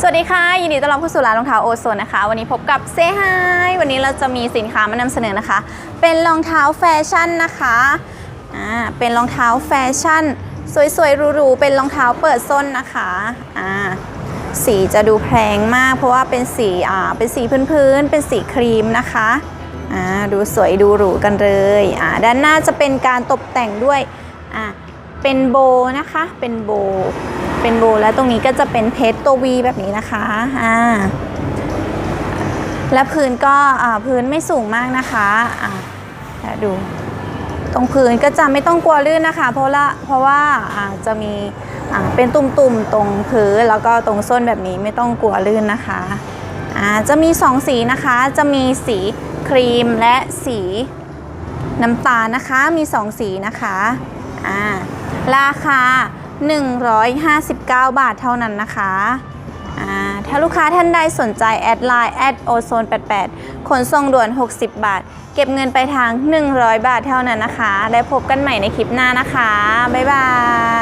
สวัสดีค่ะ ยินดีต้อนรับเข้าสู่ร้านรองเท้าโอโซนนะคะ วันนี้พบกับเซฮายวันนี้เราจะมีสินค้ามานำเสนอนะคะ เป็นรองเท้าแฟชั่นนะคะอ่าเป็นรองเท้าแฟชั่น สวยๆหรูๆเป็นรองเท้าเปิดส้นนะคะอ่าสีจะดูแพงมาก เพราะว่าเป็นสีอ่าเป็นสีพื้นๆเป็นสีครีมนะคะอ่าดูสวยดูหรูกันเลยอ่าด้านหน้าจะเป็นการตกแต่งด้วยอ่าเป็นโบนะคะเป็นโบ เป็นโบแล้วตรงนี้ก็จะเป็นเพชรตัววีแบบนี้นะคะอ่าและพื้นก็พื้นไม่สูงมากนะคะอ่าแล้วดู ตรงพื้นก็จะไม่ต้องกลัวลื่นนะคะ เพราะละเพราะว่าอ่าจะมีอ่าเป็นตุ่มๆตรงพื้นแล้วก็ตรงส้นแบบนี้ไม่ต้องกลัวลื่นนะคะอ่าจะมีสองสีนะคะ จะมีสีครีมและสีน้ำตาลนะคะ มีสองสีนะคะอ่าราคา 159 บาทเท่านั้นนะคะอ่าถ้าลูกค้าท่านใดสนใจ แอดไลน์แอดโอโซน88 ขนส่งด่วน 60 บาท เก็บเงินไปทาง 100 บาทเท่านั้นนะคะได้พบกันใหม่ในคลิปหน้านะคะ บ๊ายบาย